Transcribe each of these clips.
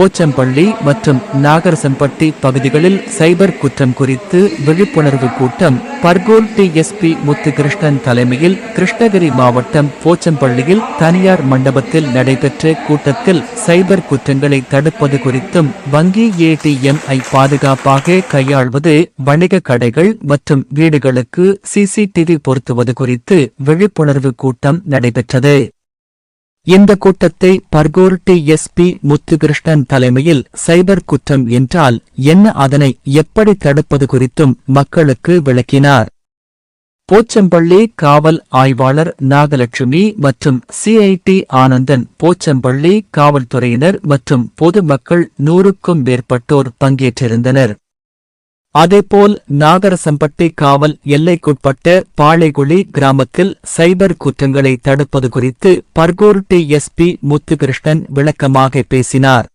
போச்சம்பள்ளி மற்றும் நாகரசம்பட்டி பகுதிகளில் சைபர் குற்றம் குறித்து விழிப்புணர்வு கூட்டம் பர்கூர் டிஎஸ்பி முத்துகிருஷ்ணன் தலைமையில் கிருஷ்ணகிரி மாவட்டம் போச்சம்பள்ளியில் தனியார் மண்டபத்தில் நடைபெற்ற கூட்டத்தில் சைபர் குற்றங்களை தடுப்பது குறித்தும் வங்கி ஏடிஎம்ஐ பாதுகாப்பாக கையாள்வது வணிக கடைகள் மற்றும் வீடுகளுக்கு சிசிடிவி பொருத்துவது குறித்து விழிப்புணர்வு கூட்டம் நடைபெற்றது. இந்த கூட்டத்தை பர்கோர்டி எஸ்பி முத்துகிருஷ்ணன் தலைமையில் சைபர் குற்றம் என்றால் என்ன? அதனை எப்படி தடுப்பது குறித்தும் மக்களுக்கு விளக்கினார். போச்சம்பள்ளி காவல் ஆய்வாளர் நாகலட்சுமி மற்றும் சிஐடி ஆனந்தன் போச்சம்பள்ளி காவல்துறையினர் மற்றும் பொதுமக்கள் நூறுக்கும் மேற்பட்டோர் பங்கேற்றிருந்தனர். அதேபோல் நாகரசம்பட்டி காவல் எல்லைக்குட்பட்ட பாளைகுழி கிராமத்தில் சைபர் குற்றங்களை தடுப்பது குறித்து பர்கூர் டிஎஸ்பி முத்துகிருஷ்ணன் விளக்கமாக பேசினார்.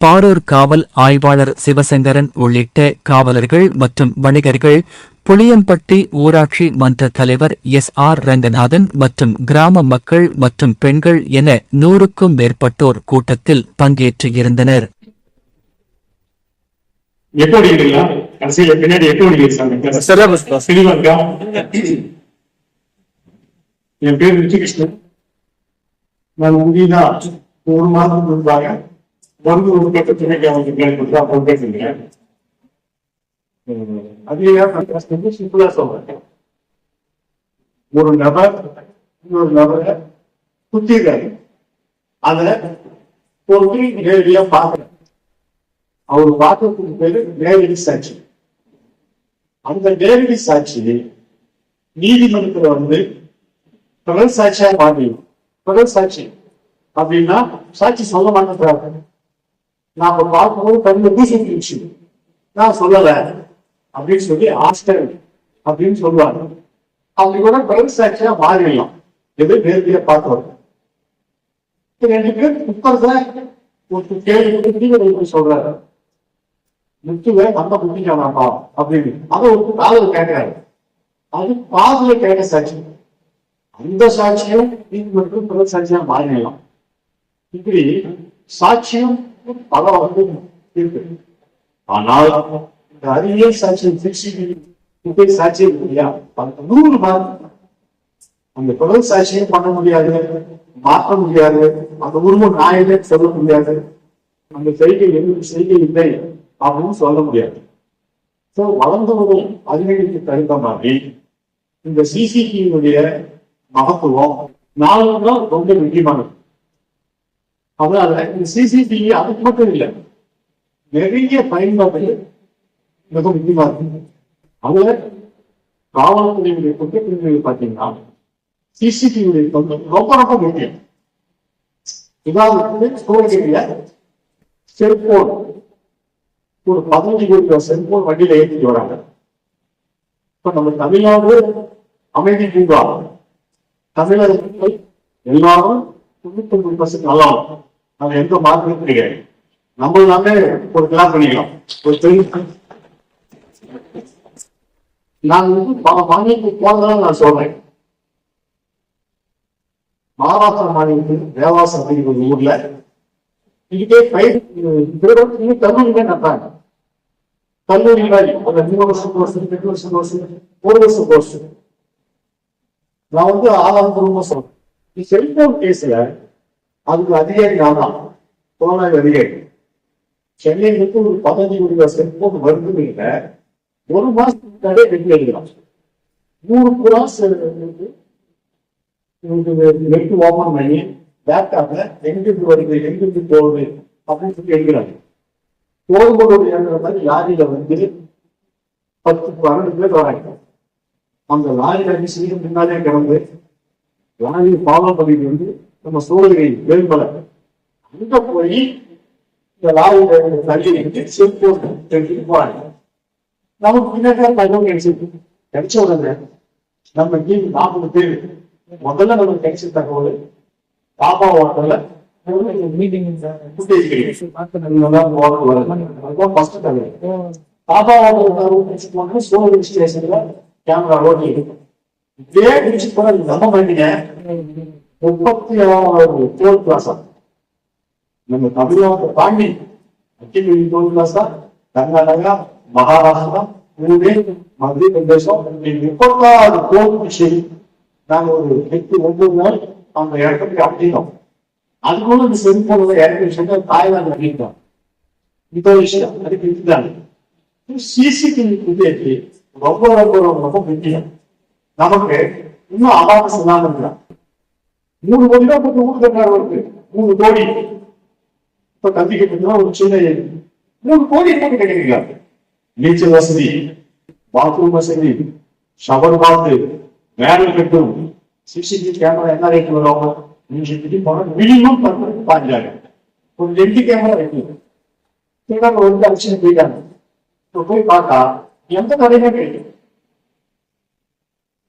பாரூர் காவல் ஆய்வாளர் சிவசங்கரன் உள்ளிட்ட காவலர்கள் மற்றும் வணிகர்கள் புளியம்பட்டி ஊராட்சி மன்ற தலைவர் எஸ் ஆர் ரங்கநாதன் மற்றும் கிராம மக்கள் மற்றும் பெண்கள் என நூறுக்கும் மேற்பட்டோர் கூட்டத்தில் பங்கேற்று இருந்தனர். எப்போ அடிக்கிறீங்களா? கடைசியில பின்னாடி எப்போ அடிக்கிறீங்க? இருக்கா என் பேர் ரிச்சிகிருஷ்ணன். நான் முந்தினா ஒரு மாதம் முன்பாக வந்து ஒரு பக்க துணை காவல் தான் பொறுப்பேற்றுக்கிறேன் அது சிம்பிளா சொல்றேன். ஒரு நபர் இன்னொரு நபரை குத்திருக்காரு அத ஒரு பார்க்கறேன் அவர் பார்க்கறதுக்கு பேரு நேரடி சாட்சி. அந்த நேரடி சாட்சி நீதிமன்றத்துல வந்து தொடர் சாட்சியா மாறிடும் தொடர் சாட்சி அப்படின்னா சாட்சி சொல்ல மாட்டேங்கிறாங்க நாம பார்க்கும்போது கண்ணு பூசிச்சு நான் சொல்லல. அப்படின்னு சொல்லி ஆஸ்டர் அப்படின்னு சொல்லுவாங்க. அவங்க கூட தொடர் சாட்சியா மாறிடலாம். எது நேரடியா பார்த்தவங்க ரெண்டு பேர் தான் ஒரு கேள்வி சொல்றாரு. முத்துவே நம்ம குட்டிக்கானாப்பா அப்படின்னு. அதை ஒரு காதல் கேட்கிறாரு. அது காதல கேட்ட சாட்சி அந்த சாட்சியம் நீதிமன்றம் பிற சாட்சியா மாறிடலாம். இப்படி சாட்சியம் பல வந்து இருக்கு. ஆனால் இந்த அறிவியல் சாட்சியம் சிசிடிவி சாட்சியம் இல்லையா? பல நூறு மார்க் அந்த தொடர் சாட்சியம் பண்ண முடியாது மாற்ற முடியாது. அந்த உருவம் நான் சொல்ல முடியாது. அந்த செய்கை என்ன செய்கை இல்லை. அப்படின்னு சொல்ல முடியாது. ஸோ வளர்ந்து வரும் அறிவியலுக்கு தகுந்த மாதிரி இந்த சிசிடிவியுடைய மகத்துவம் நாளும் ரொம்ப முக்கியமானது. அதனால இந்த சிசிடிவி அதுக்கு மட்டும் இல்லை நிறைய பயன்பாடு மிக முக்கியமா இருக்கு. அதுல காவல்துறையுடைய குற்றப்பிரிவுகள் பார்த்தீங்கன்னா சிசிடிவியுடைய பங்கு ரொம்ப ரொம்ப முக்கியம். உதாரணத்துக்கு சூழ்நிலையில செல்போன் ஒரு பதினஞ்சு கோடி செல்போன் வண்டியில ஏற்றிட்டு வராங்க. இப்ப நம்ம தமிழ்நாடு அமைதி பூங்கா தமிழகத்தில் எல்லாரும் தொண்ணூத்தி ஒன்பது பர்சன்ட் நல்லா இருக்கும் எந்த மாற்றமும் கிடையாது. நம்ம நாமே ஒரு கிளாஸ் பண்ணிக்கலாம். ஒரு தெரிஞ்சு நான் வந்து பல மாநிலத்துக்கு போனதெல்லாம் நான் சொல்றேன். மகாராஷ்டிரா மாநிலத்தில் தேவாசம் அப்படிங்கிற ஒரு ஊர்ல இதுக்கே பயிர் இருபத்தி கல்லூரியிலே நடத்தாங்க கல்லூரி மாதிரி ஒரு மூணு வருஷம் கோர்ஸ் ரெண்டு நான் வந்து ஆதாரபூர்வமா சொல்றேன். நீ செல்போன் கேஸ்ல அதுக்கு அதிகாரி நான்? தான் புலனாய்வு அதிகாரி. சென்னையிலிருந்து ஒரு பதினஞ்சு கோடி செல்போன் வருது ஒரு மாசத்துக்கு முன்னாடியே வெட்டி எழுதலாம் நூறு புறா நெட் ஓபன் பண்ணி லேப்டாப்ல எங்கிருந்து வருது எங்கிருந்து போகுது அப்படின்னு சொல்லி எழுதுறாங்க. போகும்போது எழுதுற மாதிரி லாரியில வந்து பத்து பன்னெண்டு பேர் வராங்க. அந்த லாரியில அஞ்சு சீட்டு முன்னாலே கிடந்து லாரியை ஃபாலோ பண்ணிட்டு வந்து நம்ம சூழலை வேல்மலை அங்க போய் இந்த லாரியில தள்ளி வந்து செல்போன் எடுத்துட்டு போறாங்க. நமக்கு பின்னாடி தகவல் கிடைச்சிருக்கு கிடைச்ச உடனே நம்ம டீம் நாற்பது பேர். முதல்ல நமக்கு கிடைச்ச தகவல் பாப்பா ஓட்டல மீட்டிங் பாப்பா ஓட்டல் சோழ ஸ்டேஷன்ல கேமரா ஓட்டி போன நம்ப மாட்டீங்க. முப்பத்தி ஆறு போர் கிளாஸ் நம்ம தமிழ்நாட்டை தாண்டி அக்கிமி தோல்விலாசா கர்நாடகா மகாராஷ்டிரா புனே மத்திய பிரதேசம் இப்படி முப்பத்தாறு கோவில் நாங்க ஒரு எட்டு ஒன்பது நாள் அந்த இடத்துக்கு அப்படினோம் அதுக்குள்ள இந்த செல்போன்ல இறக்கி வச்சுட்டு தாய்லாந்து பண்ணிட்டோம் இந்த விஷயம் அதுக்கு இதுதான் சிசிடிவி ஃபுட்டேஜ் ரொம்ப ரொம்ப ரொம்ப ரொம்ப முக்கியம் நமக்கு இன்னும் அவாமஸ் இல்லாம தான். மூணு கோடி இப்போ போட்டு ஊர் இருக்கு மூணு கோடி. இப்ப கல்வி கட்டுறதுனா ஒரு சின்ன மூணு கோடி என்ன கட்டிருக்கீங்க நீச்சல் வசதி பாத்ரூம் வசதி ஷவர் பாத்து வேலை கட்டும். சிசிடிவி கேமரா என்ன ரேட் வரும் நீங்க போனா மினிமம் பண்றது பாஞ்சாயிரம் ஒரு ரெண்டு கேமரா வைக்கணும் இவங்க வந்து அடிச்சுட்டு போயிட்டாங்க இப்ப போய் பார்த்தா எந்த கடையுமே கிடைக்கும்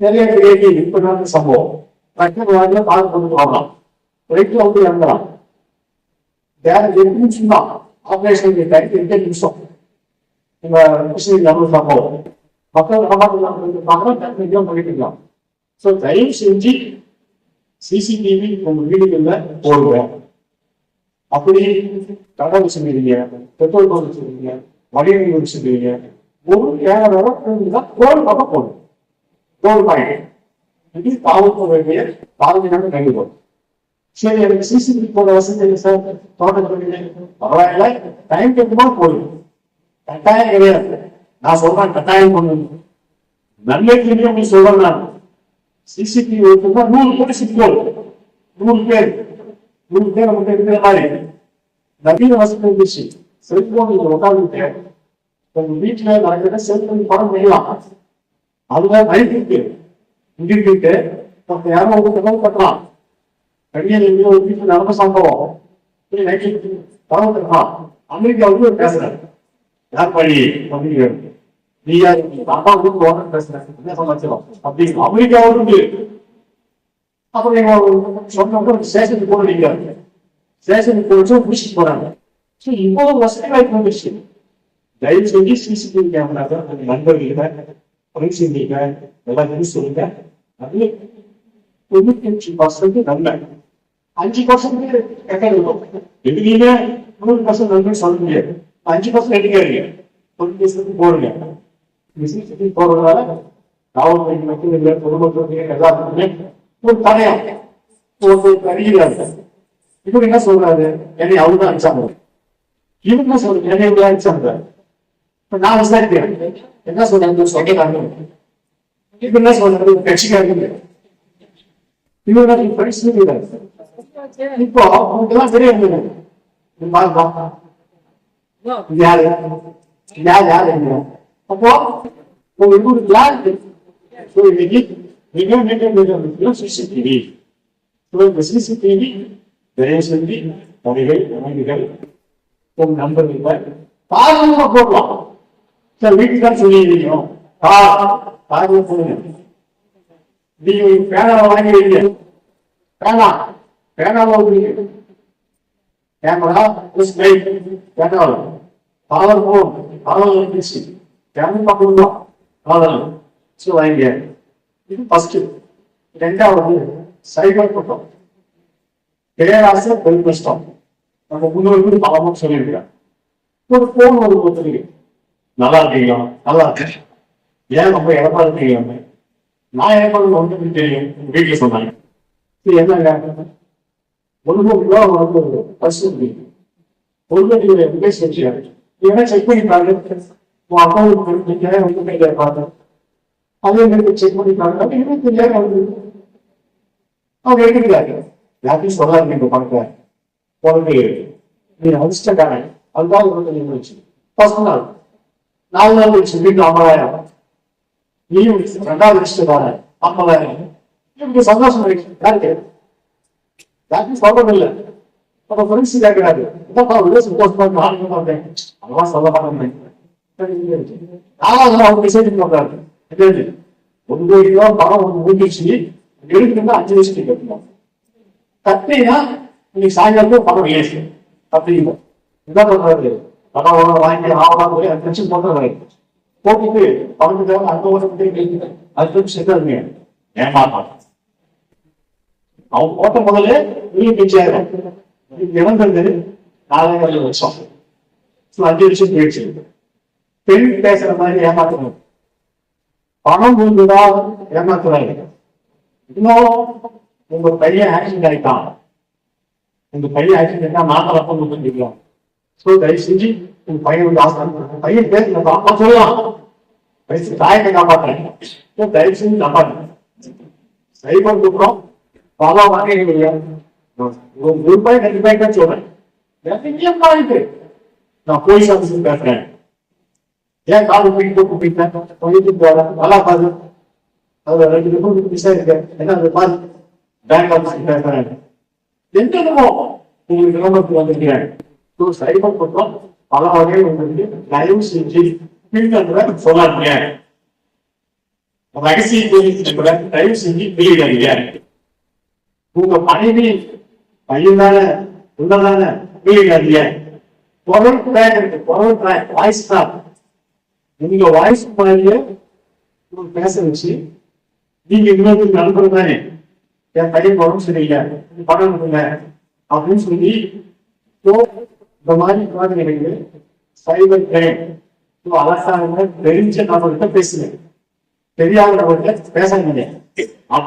நிறைய கிடையாது இப்ப நடந்த சம்பவம் டக்குனு வாங்கல கால் கொண்டு போகலாம் ரைட்ல வந்து இறங்கலாம் வேற ரெண்டு நிமிஷம் தான் ஆபரேஷன் டைம் ரெண்டு நிமிஷம் உங்க முஸ்லீம் நடந்த சம்பவம் மக்கள் பார்க்கலாம் டக்குனு பண்ணிக்கலாம் ஸோ தயவு செஞ்சு சிசிடிவி உங்க வீடுகள்ல போடுவோம் அப்படி கடை வச்சிருக்கீங்க பெட்ரோல் பங்க் வச்சிருக்கீங்க வடிவமைப்பு வச்சிருக்கீங்க ஒரு கேமராவை கோல் பக்கம் போடும் கோல் பாயிண்ட் இது பாவத்துக்கு வேண்டிய பாவத்தினால கல்வி போடும் சரி எனக்கு சிசிடிவி போட வசதி இல்லை சார். தோட்டத்தில் பரவாயில்ல. டைம் கேட்குமா போடும் கட்டாயம் கிடையாது. நான் சொல்றேன் கட்டாயம் பண்ணணும் நல்ல கேள்வி உங்களுக்கு சொல்றேன் நான். சிசிடிவி வைக்கணும்னா நூறு கோடி சிக்கோல் நூறு பேர். நூறு பேர் நம்ம இருக்கிற மாதிரி. நவீன வசதி இருந்துச்சு. செல்போன் நீங்க உட்காந்துட்டு உங்க வீட்டுல நடக்கிற செல்போன் படம் பண்ணலாம் அதுதான் நைட் இருக்கு. இங்க இருக்கு. மத்த யாரும் உங்களுக்கு தகவல் கட்டலாம் கண்ணியில் எங்கேயோ ஒரு வீட்டுல நடந்த சம்பவம். நைட் படம் கட்டலாம் அமெரிக்காவுக்கு ஒரு பேசுறாரு. யார் பழி அப்படின்னு நீயா யார் அப்பா வந்து ஓனர் பேசுறேன். என்ன சமாச்சாரம்? அப்படின்னு அமெரிக்காவுக்கு அப்புறம் எங்க சொன்ன ஸ்டேஷனுக்கு போனீங்க. ஸ்டேஷனுக்கு போச்சு முடிச்சுட்டு போறாங்க. ஸோ இவ்வளவு வசதி வாய்ப்பு வந்துருச்சு. தயவு செஞ்சு சிசிடிவி கேமரா தான் உங்க நண்பர்கள்கிட்ட ஃப்ரெண்ட்ஸுங்கிட்ட எல்லாத்தையும் சொல்லுங்க. அது தொண்ணூத்தி அஞ்சு பர்சன்ட் நன்மை. அஞ்சு பர்சன்ட் கெட்ட இருக்கும் எதுலையுமே நூறு பர்சன்ட் நன்மை சொல்ல முடியாது அஞ்சு பர்சன்ட் எடுக்காதீங்க. தொண்ணூத்தி போடுங்க. சிசிடிவி போடுறதுனால காவல்துறை மட்டும் இல்லை பொதுமக்களுடைய எல்லாத்துக்குமே ஒரு தடையா ஒரு அறிகிறாங்க இவர் என்ன சொல்றாரு? என்னை அவரு தான் அடிச்சாங்க. இவர் என்ன சொல்றது என்னை இவங்க அடிச்சாங்க. இப்ப நான் விசாரிக்கிறேன். என்ன சொல்றாங்க சொந்தக்காரங்க இவர் என்ன சொல்றாரு? கட்சிக்காரங்க இவர் இவங்க படிச்சு இப்போ அவங்க எல்லாம் சரியா இருந்தது யாரு? யார்? யார்? என்ன அப்போ இன்னொரு So, இன்னைக்கு மிக மிக மிக முக்கியம் சிசிடிவி இந்த சிசிடிவி தயவு செஞ்சு பணிகள் அமைதிகள் உங்க நம்பர்கள் பாதுகாப்பா போடலாம் சார் வீட்டுக்கு தான் சொல்லியிருக்கோம் பாதுகாப்பு போடுங்க நீங்க பேனாவை வாங்கி வைங்க பேனா. பேனாவை வாங்குவீங்க கேமரா பேனாவை. Power phone power electricity camera பார்க்கணும் அவ்வளவுதான் ஸோ வாங்க இது ஃபர்ஸ்ட் ரெண்டாவது சைபர் குற்றம் பேராசை பெரும் கஷ்டம் நம்ம முன்னோர்கள் பலமும் சொல்லியிருக்கிறேன் ஒரு போன் ஒரு ஒருத்தருக்கு நல்லா இருக்கீங்களா? நல்லா இருக்கேன். ஏன் ரொம்ப இடமா இருக்கீங்க? நான் ஏற்பாடு வந்து தெரியும் உங்க வீட்டுல சொன்னாங்க. இது என்ன ஒன்று ரூபா வந்து ஒரு பஸ் இருக்கு ஒரு லட்சம் எங்கேஜ் செக் பண்ணி பாருங்க உன் அக்கௌண்ட் நீங்க வந்து கையில பார்த்தேன் அதே மாதிரி செக் பண்ணி பாருங்க அப்ப இருபத்தி ஐயாயிரம் வருது அவங்க எடுக்கிறாங்க யாரையும் சொல்லாது நீங்க பணத்தை குழந்தை நீ அதிர்ஷ்டக்காரன் அதுதான் ஒரு நீங்க வச்சு ஃபர்ஸ்ட் நாள் நாலு நாள் கழிச்சு வீட்டுல ஐம்பதாயிரம் நீயும் ரெண்டாவது அதிர்ஷ்டக்காரன் ஐம்பதாயிரம் இப்படி சந்தோஷம் இருக்கு யாருக்கு யாருக்கும் சொல்றது இல்ல அப்ப ஃப்ரெண்ட்ஸ் கேட்கிறாரு என்னப்பா அவங்க மெசேஜ் பண்றாரு என்னது ரூபா பணம் ஒன்று ஊட்டிச்சு எடுக்கணும்னா அஞ்சு லட்சம் கட்டணும் கட்டினா இன்னைக்கு சாயங்காலம் பணம் ஏசு அப்படிங்க என்ன பண்றாரு பணம் வாங்கி ஆவலாம் போய் அஞ்சு லட்சம் போட்டு போட்டுட்டு பணத்துக்காக அந்த வருஷத்துக்கு அஞ்சு லட்சம் சேர்த்தாருங்க ஏமாத்தான் போட்ட முதல்ல நீங்க பிச்சாயிரம் இறந்தது நாலாயிரம் வருஷம் அஞ்சு வருஷம் போயிடுச்சு பெண் பேசுற மாதிரி ஏமாத்தணும். பணம் ஒன்றுதான் ஏமாத்துறாரு. இன்னும் உங்க பையன் ஆக்சிடென்ட் ஆயிட்டான். உங்க பையன் ஆக்சிடென்ட் ஆயிட்டா நாற்பது அப்பம் கொடுத்துருக்கலாம் ஸோ தயவு செஞ்சு உங்க பையன் வந்து ஆசை பையன் பேசுங்க பாப்பா சொல்லலாம். வயசு தாயத்தை காப்பாத்துறேன். ஸோ தயவு செஞ்சு காப்பாற்றுங்க சைபர் குற்றம். பல வகைகள் ஒரு ரூபாய் ரெண்டு ரூபாய்க்கு தான் சொல்றேன். நிறைய பாயிண்ட் நான் போலீஸ் ஆஃபீஸர் பேசுறேன். ஏன் கால் போயிட்டு கூப்பிட்டேன் போயிட்டு போறேன் நல்லா பாரு. அதுல ரெண்டு ரிப்போர்ட் மிஸ் ஆயிருக்கு என்ன அது பாரு? பேங்க் ஆஃபீஸ் பேசுறேன் எந்தமோ உங்களுக்கு கிராமத்துக்கு வந்திருக்கிறேன் ஸோ சைபர் குற்றம் பல வகையில் உங்களுக்கு தயவு செஞ்சு பின்தொடர சொல்லாதீங்க. ரகசிய தொழில் கூட தயவு செஞ்சு வெளியிடாதீங்க உங்க மனைவி பையன் தானே உள்ளதானே வெளியிடாதீங்க குரல் ட்ராக் இருக்கு குரல் ட்ராக் வாய்ஸ் தான் உங்க வாய்ஸ் மாதிரியே பேச வச்சு நீங்க இன்னொரு நண்பர் தானே என் பையன் உடம்பு சரியில்லை பணம் கொடுங்க அப்படின்னு சொல்லி இந்த மாதிரி குழந்தைகளுக்கு சைபர் கிரைம் அரசாங்கம் தெரிஞ்ச நபர்கிட்ட பேசுங்க. தெரியாத நபர்கிட்ட பேசாதீங்க. அப்படி